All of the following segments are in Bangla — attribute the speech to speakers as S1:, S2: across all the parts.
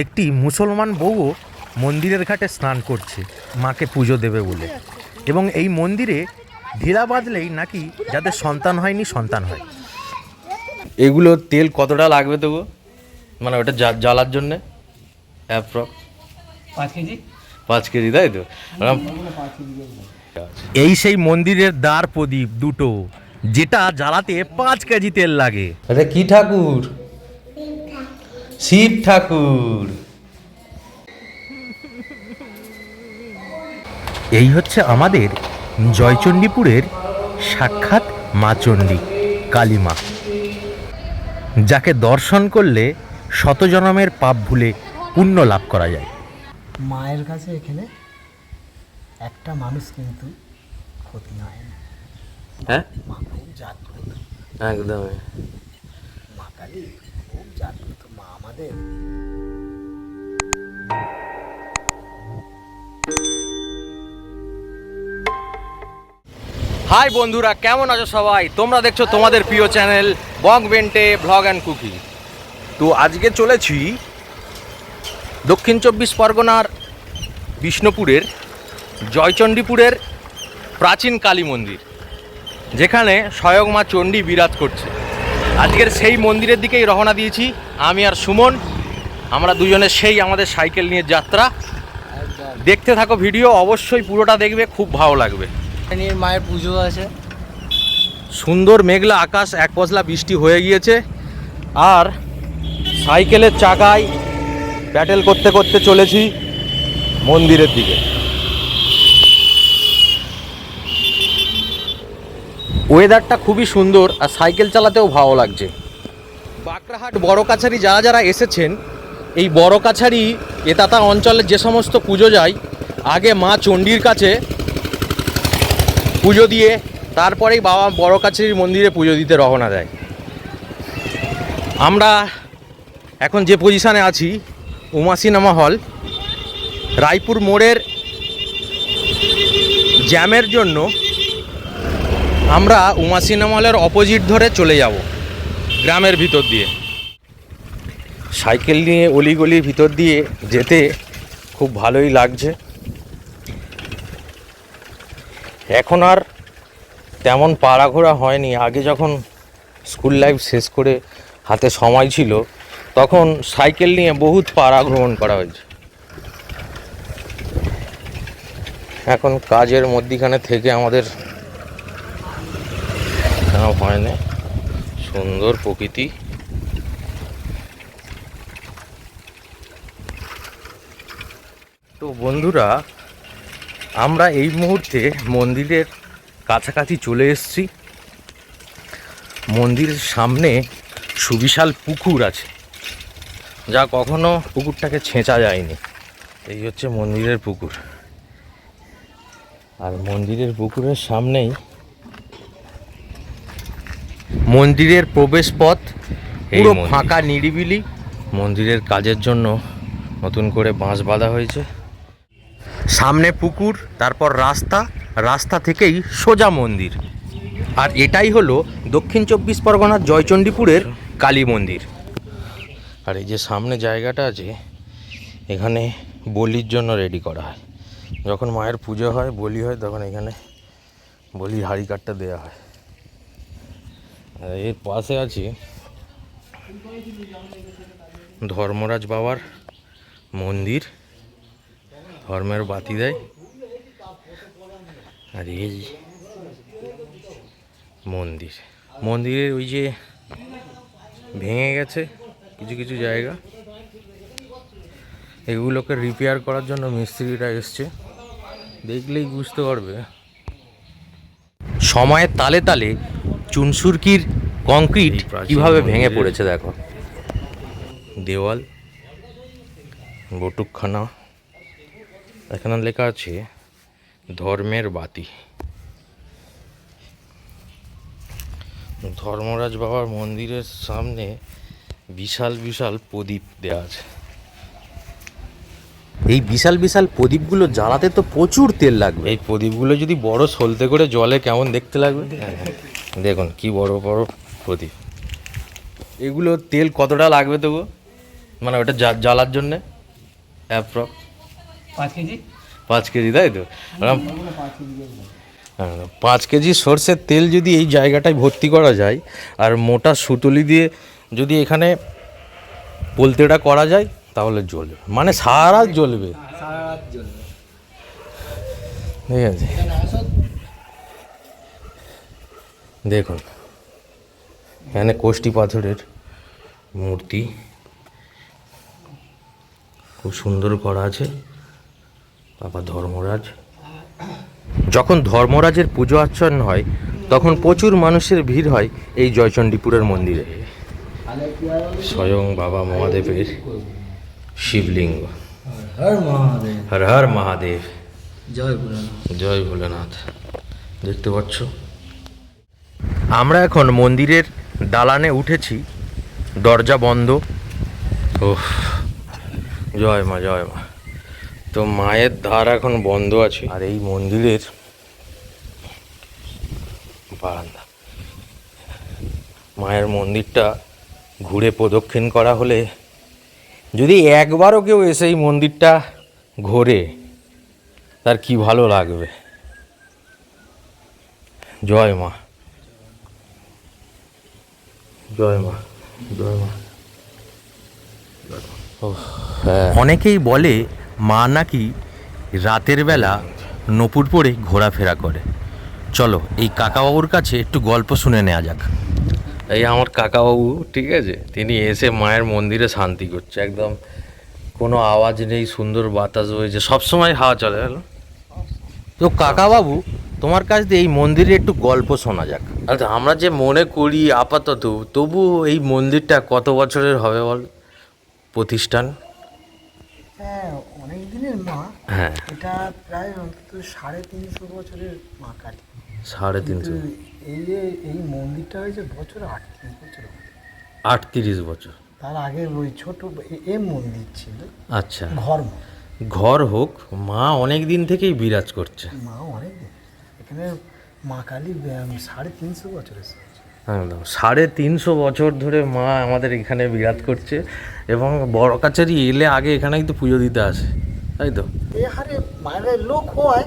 S1: একটি মুসলমান বউও মন্দিরের ঘাটে স্নান করছে মাকে পুজো দেবে বলে। এবং এই মন্দিরে ঢিলা বাঁধলেই নাকি যাদের সন্তান হয়নি সন্তান হয়।
S2: এগুলো তেল কতটা লাগবে তবু? মানে ওটা জ্বালার জন্যে?
S3: পাঁচ কেজি।
S2: পাঁচ কেজি তাই তো?
S1: এই সেই মন্দিরের দ্বার প্রদীপ দুটো যেটা জ্বালাতে পাঁচ কেজি তেল লাগে।
S2: এটা কি ঠাকুর? শিব ঠাকুর।
S1: এই হচ্ছে আমাদের জয়চণ্ডীপুরের সাক্ষাৎ মা চণ্ডী কালী মা। যাকে দর্শন করলে শত জনমের পাপ ভুলে পুণ্য লাভ করা যায়।
S3: মায়ের কাছে এখানে একটা মানুষ কিন্তু ক্ষতি হয় না।
S2: হ্যাঁ? একদম
S3: মা কালী। আমাদের।
S2: হাই বন্ধুরা, কেমন আছো সবাই? তোমরা দেখছ তোমাদের প্রিয় চ্যানেল বং বেন্টে ব্লগ অ্যান্ড কুকি। তো আজকে চলেছি দক্ষিণ চব্বিশ পরগনার বিষ্ণুপুরের, জয়চণ্ডীপুরের প্রাচীন কালী মন্দির, যেখানে স্বয়ং মা চণ্ডী বিরাজ করছে। আজকের সেই মন্দিরের দিকেই রওনা দিয়েছি। আমি আর সুমন আমরা দুজনে সেই আমাদের সাইকেল নিয়ে যাত্রা। দেখতে থাকো ভিডিও অবশ্যই পুরোটা দেখবে খুব ভালো লাগবে।
S3: মায়ের পুজো আছে।
S2: সুন্দর মেঘলা আকাশ এক পশলা বৃষ্টি হয়ে গিয়েছে। আর সাইকেলের চাকায় প্যাটেল করতে করতে চলেছি মন্দিরের দিকে। ওয়েদারটা খুবই সুন্দর আর সাইকেল চালাতেও ভালো লাগছে। বাঁকড়াহাট বড় কাছারি যারা যারা এসেছেন, এই বড় কাছারি এতাতা অঞ্চলে যে সমস্ত পুজো যায়, আগে মা চণ্ডীর কাছে পুজো দিয়ে, তারপরেই বাবা বড় কাছারির মন্দিরে পুজো দিতে রওনা দেয়। আমরা এখন যে পজিশানে আছি, উমা সিনেমা হল, রায়পুর মোড়ের জ্যামের জন্য আমরা উমা সিনেমা অপোজিট ধরে চলে যাব গ্রামের ভিতর দিয়ে। সাইকেল নিয়ে অলিগলির ভিতর দিয়ে যেতে খুব ভালোই লাগছে। এখন আর তেমন পাড়া ঘোরা হয়নি। আগে যখন স্কুল লাইফ শেষ করে হাতে সময় ছিল, তখন সাইকেল নিয়ে বহুত পাড়া ভ্রমণ করা হয়েছে। এখন কাজের মধ্যিখানে থেকে আমাদের কেন হয় না। সুন্দর প্রকৃতি। তো বন্ধুরা, আমরা এই মুহূর্তে মন্দিরের কাছাকাছি চলে এসেছি। মন্দিরের সামনে সুবিশাল পুকুর আছে, যা কখনো পুকুরটাকে ছেঁচা যায়নি। এই হচ্ছে মন্দিরের পুকুর। আর মন্দিরের পুকুরের সামনেই মন্দিরের প্রবেশ পথ পুরো ফাঁকা নিরিবিলি। মন্দিরের কাজের জন্য নতুন করে বাঁশ বাঁধা হয়েছে। সামনে পুকুর তারপর রাস্তা রাস্তা থেকেই সোজা মন্দির। আর এটাই হলো দক্ষিণ চব্বিশ পরগনার জয়চণ্ডীপুরের কালী মন্দির। আর এই যে সামনে জায়গাটা আছে এখানে বলির জন্য রেডি করা হয়। যখন মায়ের পুজো হয় বলি হয় তখন এখানে বলির হাড়ি কাঠটা দেওয়া হয়। এর পাশে আছে। ধর্মরাজ বাবার মন্দির। ধর্মের বাতি দেয়। আর এই মন্দির। মন্দিরের ওই যে ভেঙে গেছে কিছু কিছু জায়গা। এগুলোকে রিপেয়ার করার জন্য মিস্ত্রিরা এসছে। দেখলেই বুঝতে পারবে। সময়ের তালে তালে চুনসুরকির কংক্রিট কীভাবে ভেঙে পড়েছে দেখো। দেওয়াল বটুকখানা এখানে লেখা আছে ধর্মের বাতি। ধর্মরাজ বাবার মন্দিরের সামনে বিশাল বিশাল প্রদীপ দেওয়া আছে।
S1: এই বিশাল বিশাল প্রদীপগুলো জ্বালাতে তো প্রচুর তেল লাগবে।
S2: এই প্রদীপগুলো যদি বড় সলতে করে জলে কেমন দেখতে লাগবে? দেখুন কি বড় বড় প্রদীপ। এগুলো তেল কতটা লাগবে তবু? মানে ওটা জ্বালার জন্যে? অ্যাপ্রক
S3: পাঁচ কেজি।
S2: পাঁচ কেজি তাই তো? হ্যাঁ, পাঁচ কেজি সর্ষের তেল যদি এই জায়গাটায় ভর্তি করা যায় আর মোটা সুতলি দিয়ে যদি এখানে পোলতেটা করা যায় তাহলে জ্বলবে। মানে সারা জ্বলবে। ঠিক আছে। দেখুন, এখানে কোষ্টি পাথরের মূর্তি খুব সুন্দর করা আছে। বাবা ধর্মরাজ। যখন ধর্মরাজের পুজো অর্চন হয়, তখন প্রচুর মানুষের ভিড় হয় এই জয়চণ্ডীপুরের মন্দিরে। স্বয়ং বাবা মহাদেবের। শিবলিঙ্গ।
S3: হর মহাদেব।
S2: হর হর মহাদেব।
S3: জয় ভোলানাথ।
S2: জয় ভোলেনাথ। দেখতে পাচ্ছ? আমরা এখন মন্দিরের দালানে উঠেছি। দরজা বন্ধ। ও জয় মা জয় মা। তো মায়ের ধার এখন বন্ধ আছে। আর এই মন্দিরের বারান্দা। মায়ের মন্দিরটা ঘুরে প্রদক্ষিণ করা হলে যদি একবারও কেউ এসে এই মন্দিরটা ঘোরে, তার কি ভালো লাগবে? জয় মা। জয় মা জয় মা। হ্যাঁ।
S1: অনেকেই বলে মা নাকি রাতের বেলা নপুর পরে ঘোরাফেরা করে। চলো, এই কাকাবাবুর কাছে একটু গল্প শুনে নেওয়া যাক।
S2: এই আমার কাকাবাবু ঠিক আছে? তিনি এসে মায়ের মন্দিরে শান্তি করছে একদম কোনো আওয়াজ নেই সুন্দর বাতাস বইছে সবসময় হাওয়া চলে গেল
S1: তো কাকাবাবু তোমার কাছ দিয়ে এই মন্দিরে একটু গল্প শোনা যাক।
S2: আচ্ছা আমরা যে মনে করি আপাতত তবু এই মন্দিরটা কত বছরের হবে বল? প্রতিষ্ঠান?
S3: হ্যাঁ অনেক দিনের মা।
S2: হ্যাঁ।
S3: এটা প্রায় অন্তত সাড়ে তিনশো বছরের মা কালী।
S2: সাড়ে তিনশো।
S3: এই যে এই মন্দিরটা হয়েছে বছর আটত্রিশ বছর।
S2: আটত্রিশ বছর।
S3: তার আগে ওই ছোট এ- মন্দির ছিল।
S2: আচ্ছা।
S3: ঘর
S2: ঘর হোক মা অনেক দিন থেকেই বিরাজ করছে।
S3: মা অনেক দিন। এখানে মা কালী সাড়ে তিনশো বছর এসেছে
S2: একদম। সাড়ে তিনশো বছর ধরে মা আমাদের এখানে বিরাজ করছে এবং বড় কাছারি এলে আগে এখানেই তো পুজো দিতে আসে তাই তো?
S3: এ হারে মায়ের লোক হয়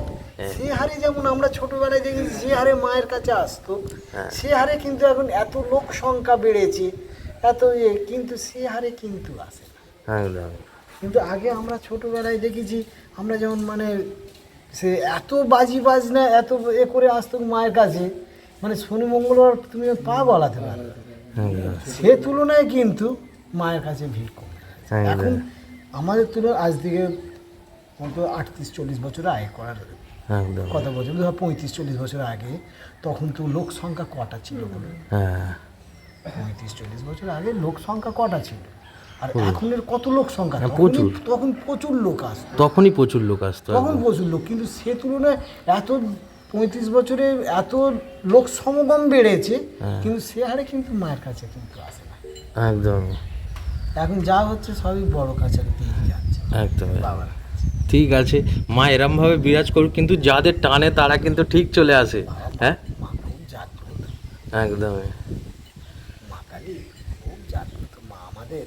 S3: সে হারে যেমন আমরা ছোটবেলায় দেখেছি যে হারে মায়ের কাছে আসতো। সে হারে কিন্তু এখন এত লোক সংখ্যা বেড়েছে এত ইয়ে কিন্তু সে হারে কিন্তু আসে না। কিন্তু আগে আমরা ছোটবেলায় দেখেছি আমরা যেমন মানে সে এত বাজি বাজনা এত এ করে আসতো মায়ের কাছে মানে শনি মঙ্গলবার তুমি পা গলাতে
S2: পারো।
S3: সে তুলনায় কিন্তু মায়ের কাছে ভিড় কম।
S2: হ্যাঁ,
S3: এখন আমাদের তুলনায় আজ থেকে অন্তত আটত্রিশ চল্লিশ বছর আয় করার কথা বলছি। ধর পঁয়ত্রিশ চল্লিশ বছর আগে তখন তো লোক সংখ্যা কটা ছিল বলুন
S2: হ্যাঁ।
S3: পঁয়ত্রিশ চল্লিশ বছর আগে লোক সংখ্যা কটা ছিল? আর এখনের কত লোক সংখ্যা?
S2: হ্যাঁ, প্রচুর।
S3: তখন প্রচুর লোক আসতো।
S2: তখনই প্রচুর লোক আসতো
S3: তখন প্রচুর লোক। কিন্তু সে তুলনায় এত পঁয়ত্রিশ বছরে এত লোক সমগম বেড়েছে
S2: হ্যাঁ।
S3: কিন্তু সে হারে কিন্তু মায়ের কাছে কিন্তু আসে না।
S2: একদম।
S3: এখন যা হচ্ছে সবই বড় কাছারিতেই যাচ্ছে।
S2: একদম।
S3: বাবার।
S2: ঠিক আছে। মা এরমভাবে বিরাজ করুক কিন্তু যাদের টানে তারা কিন্তু ঠিক চলে আসে। হ্যাঁ? একদমই
S3: আমাদের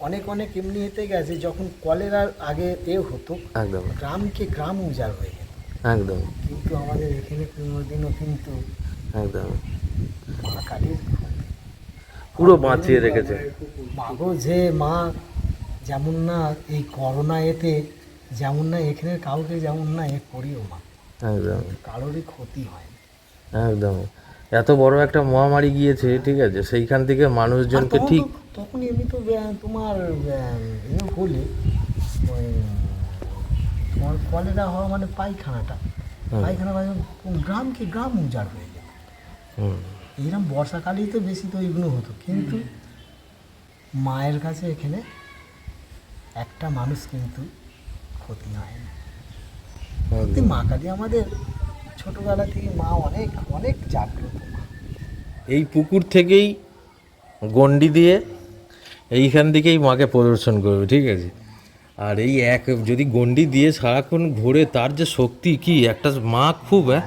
S3: অনেক অনেক এমনি হতে গেছে যখন কলেরার আগে এ হতো
S2: একদম।
S3: গ্রামকে গ্রাম উজাড় হয়ে যেত
S2: একদম।
S3: কিন্তু আমাদের এখানে কোনোদিনও কিন্তু
S2: একদম।
S3: মা কালীর
S2: পুরো বাঁচিয়ে রেখেছে।
S3: মাগো যে মা যেমন না এই করোনা এতে যেমন না এখানে কাউকে যেমন না এ করিও না।
S2: একদম।
S3: কারোরই ক্ষতি হয়
S2: একদম। এত বড় একটা মহামারী গিয়েছে ঠিক আছে? সেইখান থেকে মানুষজনকে ঠিক
S3: তখন এমনি তো তোমার ইয়ে হলে তোমার কলেরা হওয়া মানে পায়খানাটা। পায়খানা মানে গ্রামকে গ্রাম উজাড় হয়ে যায়। এইরকম বর্ষাকালেই তো বেশি তো এগুলো হতো। কিন্তু মায়ের কাছে এখানে একটা মানুষ কিন্তু ক্ষতি হয় না সত্যি মা কালী আমাদের ছোটবেলা থেকে মা অনেক অনেক জাগ্রত মা।
S2: এই পুকুর থেকেই গন্ডি দিয়ে এইখান থেকেই মাকে প্রদর্শন করবে ঠিক আছে? আর এই এক যদি গন্ডি দিয়ে সারাক্ষণ ঘোরে তার যে শক্তি কি? একটা মা খুব হ্যাঁ?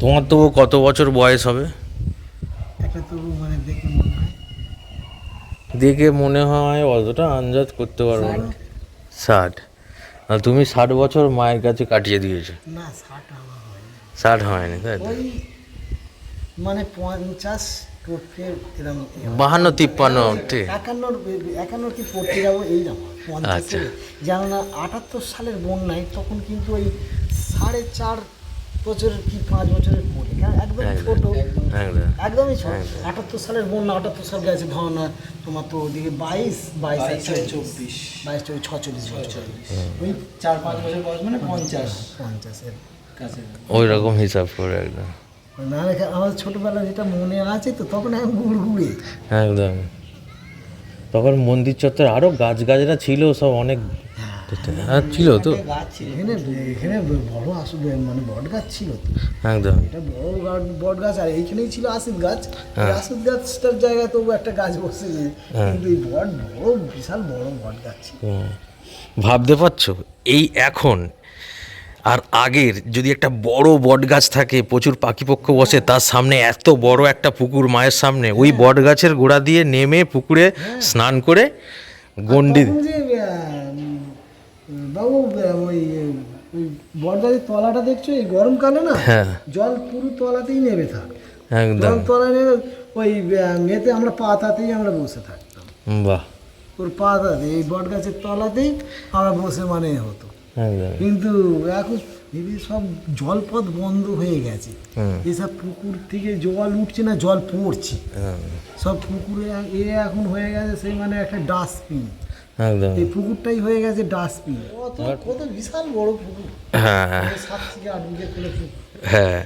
S2: তোমার তো কত বছর বয়স হবে
S3: একটা তবু মানে দেখে মনে হয়
S2: অতটা আন্দাজ করতে পারব না। ষাট। আর তুমি ষাট বছর মায়ের কাছে কাটিয়ে দিয়েছ।
S3: না ষাট হয়নি।
S2: ষাট হয়নি তাই তো?
S3: মানে পঞ্চাশ এরকম।
S2: বাহান্ন তিপ্পান্ন ঠিক
S3: একান্নর একান্নর কি পড়তে যাব? এই পঞ্চাশ
S2: আচ্ছা।
S3: যেন না আটাত্তর সালের বন্যায় তখন কিন্তু ওই সাড়ে চার বছরের কি পাঁচ বছরের পড়ে একদম
S2: একদম,
S3: ছোট। একদমই ছোট। আটাত্তর সালের বন্যা আটাত্তর সাল গেছে ধরো না তোমার তো ওদিকে বাইশ বাইশ চব্বিশ বাইশ চব্বিশ ছচল্লিশ বছর। ওই
S4: চার পাঁচ বছর বয়স মানে পঞ্চাশ।
S3: পঞ্চাশের
S4: কাছে।
S2: ওই রকম হিসাব করে একদম
S3: না রেখে আমার ছোটবেলা যেটা মনে আছে তো তখন আমি গুড়গুড়ে
S2: একদম। তখন মন্দির চত্বর আরও গাছ গাছরা ছিল সব অনেক হ্যাঁ ছিল তো।
S3: এখানে এখানে বড় আসলে মানে বট গাছ ছিল। তো
S2: একদম।
S3: এটা বড় বট গাছ আর এইখানেই ছিল আসিদ গাছ। আসিদ গাছটার জায়গায় তবু একটা গাছ বসেছে। কিন্তু এই বট বড় বিশাল বড় বট গাছ ছিল।
S2: হুম। ভাবতে পারছ? এই এখন আর আগের যদি একটা বড় বট গাছ থাকে প্রচুর পাখিপক্ষ বসে তার সামনে এত বড় একটা পুকুর মায়ের সামনে ওই বট গাছের গোড়া দিয়ে নেমে পুকুরে স্নান করে গন্ডি
S3: বাবু ওই ওই বট তলাটা দেখছ? এই গরমকালে না
S2: হ্যাঁ।
S3: জল পুরো তলাতেই নেমে থাক।
S2: একদম।
S3: জল তলা নেমে ওই মেতে আমরা পাতাতেই আমরা বসে থাকতাম।
S2: বাহ।
S3: ওর পাতাতে এই বট গাছের তলাতেই আমরা বসে মানে হতো। কিন্তু এখন এই সব জলপথ বন্ধ হয়ে গেছে। এসব পুকুর থেকে জল উঠছে না জল পড়ছে।
S2: হ্যাঁ,
S3: সব পুকুরে এ এখন হয়ে গেছে সেই মানে একটা ডাস্টবিন।
S2: একদম।
S3: এই পুকুরটাই হয়ে গেছে ডাস্টবিন কত কত বিশাল বড় পুকুর।
S2: হ্যাঁ।
S3: সাত থেকে আট বিঘে করে পুকুর।
S2: হ্যাঁ।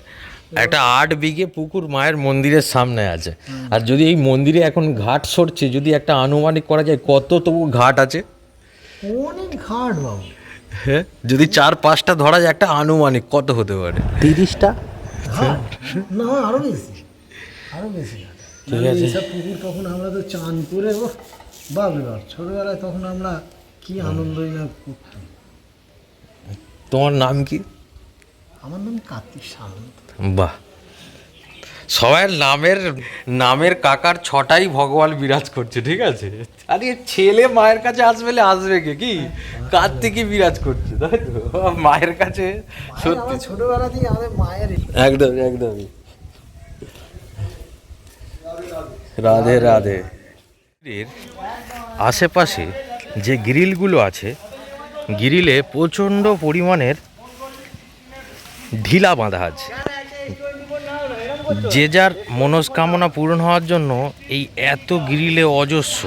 S2: একটা আট বিঘে পুকুর মায়ের মন্দিরের সামনে আছে। আর যদি এই মন্দিরে এখন ঘাট সরছে যদি একটা আনুমানিক করা যায় কত তবু ঘাট আছে?
S3: অনেক ঘাট বাবু।
S2: হ্যাঁ? যদি চার পাঁচটা ধরা যায় একটা আনুমানিক কত হতে পারে? তিরিশটা?
S3: না আরও বেশি। আরও বেশি
S2: ঠিক আছে।
S3: পুকুর তখন আমরা তো চান করে ও ছোটবেলায় তখন আমরা কি আনন্দই না করতাম?
S2: তোমার নাম কি?
S3: আমার নাম কার্তিক সামন্ত।
S2: বাহ। সবাই নামের নামের কাকার ছটাই ভগবান বিরাজ করছে ঠিক আছে? আরে ছেলে মায়ের কাছে আসবে আসবে কে কি? কার্তিকই বিরাজ করছে তাই তো? মায়ের কাছে সত্যি।
S3: ছোটবেলা থেকে আমাদের মায়ের
S2: একদম একদমই। রাধে রাধে। এর আশেপাশে যে গ্রিলগুলো আছে, গ্রিলে প্রচণ্ড পরিমাণের ঢিলা বাঁধা আছে। যে যার মনস্কামনা পূরণ হওয়ার জন্য এই এত গ্রিলে অজস্র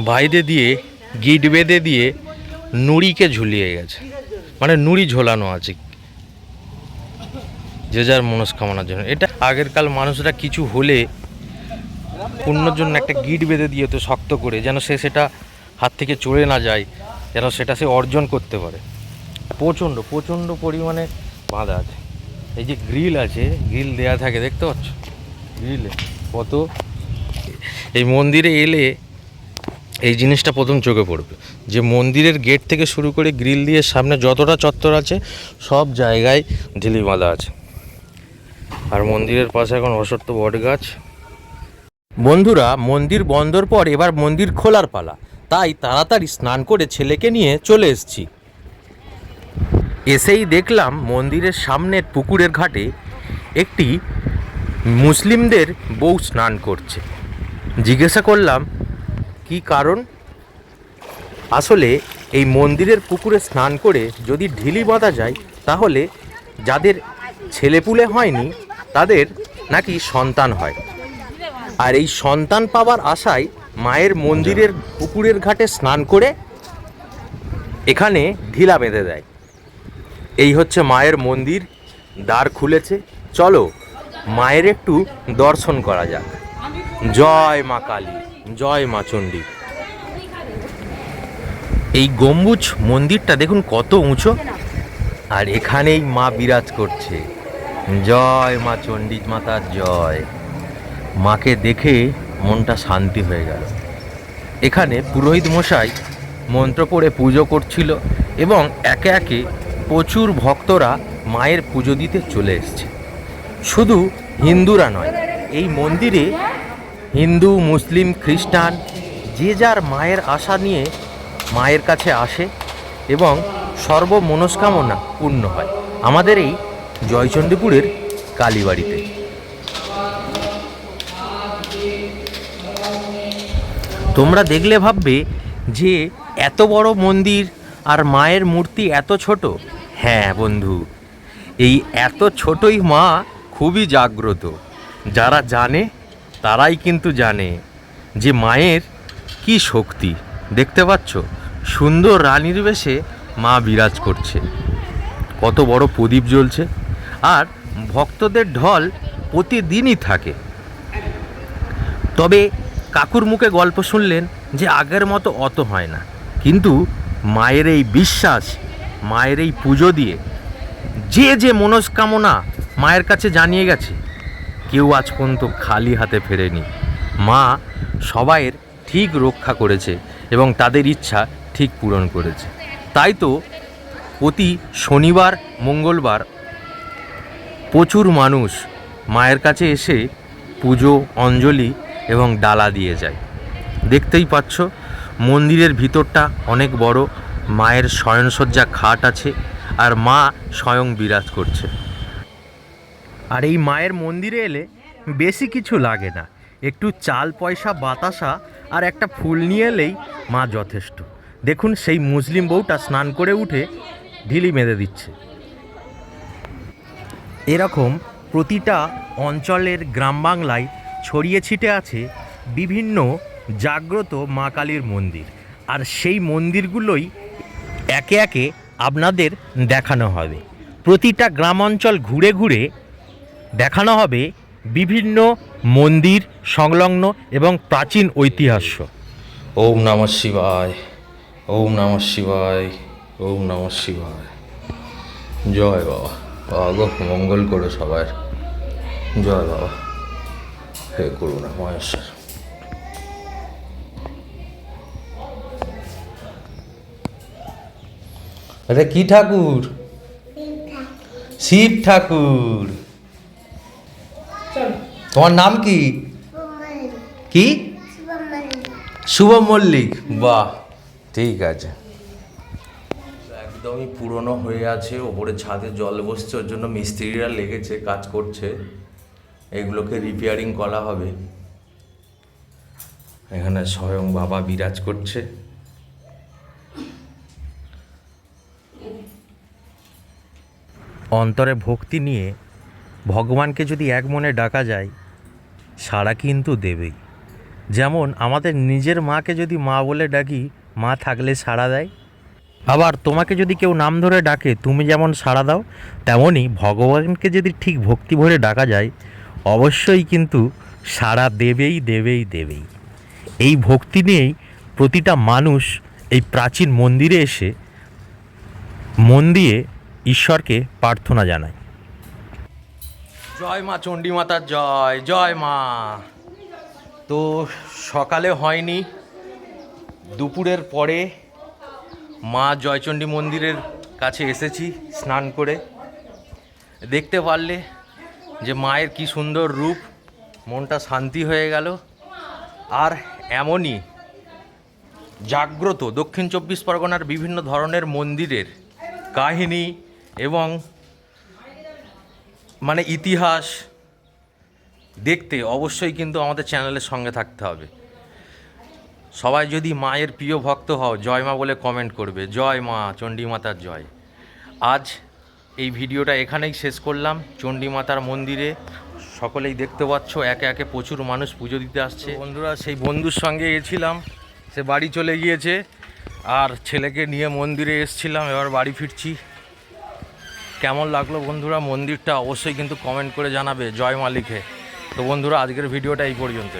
S2: বাইরে দিয়ে, গিট বেঁধে দিয়ে নুড়িকে ঝুলিয়ে গেছে। মানে নুড়ি ঝোলানো আছে যে যার মনস্কামনার জন্য। এটা আগেরকাল মানুষরা কিছু হলে পুণ্যর জন্য একটা গিট বেঁধে দিয়ে তো শক্ত করে, যেন সে সেটা হাত থেকে চড়ে না যায়, যেন সেটা সে অর্জন করতে পারে। প্রচণ্ড প্রচণ্ড পরিমাণে বাঁধা আছে। এই যে গ্রিল আছে, গ্রিল দেয়া থাকে, দেখতে পাচ্ছ? গ্রিলে, কত? এই মন্দিরে এলে এই জিনিসটা প্রথম চোখে পড়বে। যে মন্দিরের গেট থেকে শুরু করে গ্রিল দিয়ে সামনে যতটা চত্বর আছে, সব জায়গায় ঢিলি বাঁধা আছে। আর মন্দিরের পাশে এখন অসত্য বট গাছ বন্ধুরা, মন্দির বন্ধর পর এবার মন্দির খোলার পালা। তাই তাড়াতাড়ি স্নান করে ছেলেকে নিয়ে চলে এসেছি। এসেই দেখলাম মন্দিরের সামনের পুকুরের ঘাটে একটি মুসলিমদের বউ স্নান করছে। জিজ্ঞাসা করলাম, কি কারণ? আসলে এই মন্দিরের পুকুরে স্নান করে যদি ঢিলি বাঁধা যায়, তাহলে যাদের ছেলেপুলে হয়নি, তাদের নাকি সন্তান হয়। আর এই সন্তান পাওয়ার আশায় মায়ের মন্দিরের পুকুরের ঘাটে স্নান করে এখানে ঢিলা বেঁধে দেয়। এই হচ্ছে মায়ের মন্দির, দ্বার খুলেছে। চলো, মায়ের একটু দর্শন করা যাক। জয় মা কালী, জয় মা চণ্ডী। এই গম্বুজ মন্দিরটা দেখুন কত উঁচু। আর এখানেই মা বিরাজ করছে। জয় মা চণ্ডী মাতার জয়। মাকে দেখে মনটা শান্তি হয়ে গেল। এখানে পুরোহিত মশাই মন্ত্র পড়ে পুজো করছিল এবং একে একে প্রচুর ভক্তরা মায়ের পুজো দিতে চলে এসছে। শুধু হিন্দুরা নয়, এই মন্দিরে হিন্দু, মুসলিম, খ্রিস্টান যে যার মায়ের আশা নিয়ে মায়ের কাছে আসে এবং সর্বমনস্কামনা পূর্ণ হয়। আমাদের এই জয়চণ্ডীপুরের কালীবাড়িতে। তোমরা দেখলে ভাববে যে এত বড় মন্দির আর মায়ের মূর্তি এত ছোট। হ্যাঁ বন্ধু, এই এত ছোটই মা খুবই জাগ্রত। যারা জানে, তারাই কিন্তু জানে যে মায়ের কি শক্তি। দেখতে পাচ্ছ, সুন্দর রানীর বেশে মা বিরাজ করছে। কত বড় প্রদীপ জ্বলছে আর ভক্তদের ঢল প্রতিদিনই থাকে। তবে কাকুর মুখে গল্প শুনলেন যে আগের মতো অত হয় না। কিন্তু মায়ের এই বিশ্বাস, মায়ের এই পুজো দিয়ে যে যে মনস্কামনা মায়ের কাছে জানিয়ে গেছে, কেউ আজ পর্যন্ত খালি হাতে ফেরেনি। মা সবাইয়ের ঠিক রক্ষা করেছে এবং তাদের ইচ্ছা ঠিক পূরণ করেছে। তাই তো প্রতি শনিবার, মঙ্গলবার প্রচুর মানুষ মায়ের কাছে এসে পুজো, অঞ্জলি এবং ডালা দিয়ে যায়। দেখতেই পাচ্ছ, মন্দিরের ভিতরটা অনেক বড়, মায়ের শয়নসজ্জা খাট আছে আর মা স্বয়ং বিরাজ করছে। আর এই মায়ের মন্দিরে এলে বেশি কিছু লাগে না। একটু চাল পয়সা, বাতাসা আর একটা ফুল নিয়ে এলেই মা যথেষ্ট। দেখুন, সেই মুসলিম বউটা স্নান করে উঠে ঢিলি মেরে দিচ্ছে। এরকম প্রতিটা অঞ্চলের গ্রাম বাংলায় ছড়িয়ে ছিটে আছে বিভিন্ন জাগ্রত মা কালীর মন্দির। আর সেই মন্দিরগুলোই একে একে আপনাদের দেখানো হবে। প্রতিটা গ্রাম অঞ্চল ঘুরে ঘুরে দেখানো হবে বিভিন্ন মন্দির, সংলগ্ন এবং প্রাচীন ঐতিহাস্য ওম নম শিবায়, ওম নম শিবায়, ওম নম শিবায়। জয় বাবা বাবা মঙ্গল করো সবার জয় বাবা। হে করুণা মহেশ্বর এটা কি ঠাকুর শিব ঠাকুর তোমার নাম কি? কি? শুভ মল্লিক বাহ ঠিক আছে। একদমই পুরনো হয়ে আছে ওপরে ছাদে জল বসছে ওর জন্য মিস্ত্রিরা লেগেছে কাজ করছে। এগুলোকে রিপেয়ারিং করা হবে। এখানে স্বয়ং বাবা বিরাজ করছে। অন্তরে ভক্তি নিয়ে ভগবানকে যদি এক মনে ডাকা যায়, সাড়া কিন্তু দেবেই। যেমন আমাদের নিজের মাকে যদি মা বলে ডাকি, মা থাকলে সাড়া দেয়। আবার তোমাকে যদি কেউ নাম ধরে ডাকে, তুমি যেমন সাড়া দাও, তেমনই ভগবানকে যদি ঠিক ভক্তি ভরে ডাকা যায় অবশ্যই কিন্তু সাড়া দেবেই দেবেই দেবেই। এই ভক্তি নিয়েই প্রতিটা মানুষ এই প্রাচীন মন্দিরে এসে মন দিয়ে ঈশ্বরকে প্রার্থনা জানায়। জয় মা চণ্ডী মাতার জয় জয় মা। তো সকালে হয়নি, দুপুরের পরে মা জয়চণ্ডী মন্দিরের কাছে এসেছি স্নান করে। দেখতে পারলে যে মায়ের কি সুন্দর রূপ, মনটা শান্তি হয়ে গেল। আর এমনই জাগ্রত দক্ষিণ চব্বিশ পরগনার বিভিন্ন ধরনের মন্দিরের কাহিনী এবং মানে ইতিহাস দেখতে অবশ্যই কিন্তু আমাদের চ্যানেলের সঙ্গে থাকতে হবে। সবাই যদি মায়ের প্রিয় ভক্ত হও, জয় মা বলে কমেন্ট করবে। জয় মা চণ্ডী মাতার জয়। আজ এই ভিডিওটা এখানেই শেষ করলাম। চণ্ডী মাতার মন্দিরে সকলেই দেখতে পাচ্ছ, একে একে প্রচুর মানুষ পুজো দিতে আসছে। বন্ধুরা, সেই বন্ধুর সঙ্গে গেছিলাম, সে বাড়ি চলে গিয়েছে, আর ছেলেকে নিয়ে মন্দিরে এসছিলাম, এবার বাড়ি ফিরছি। কেমন লাগল বন্ধুরা? মন্দিরটা অবশ্যই কিন্তু কমেন্ট করে জানাবে, জয় মা লিখে তো বন্ধুরা, আজকের ভিডিওটা এই পর্যন্ত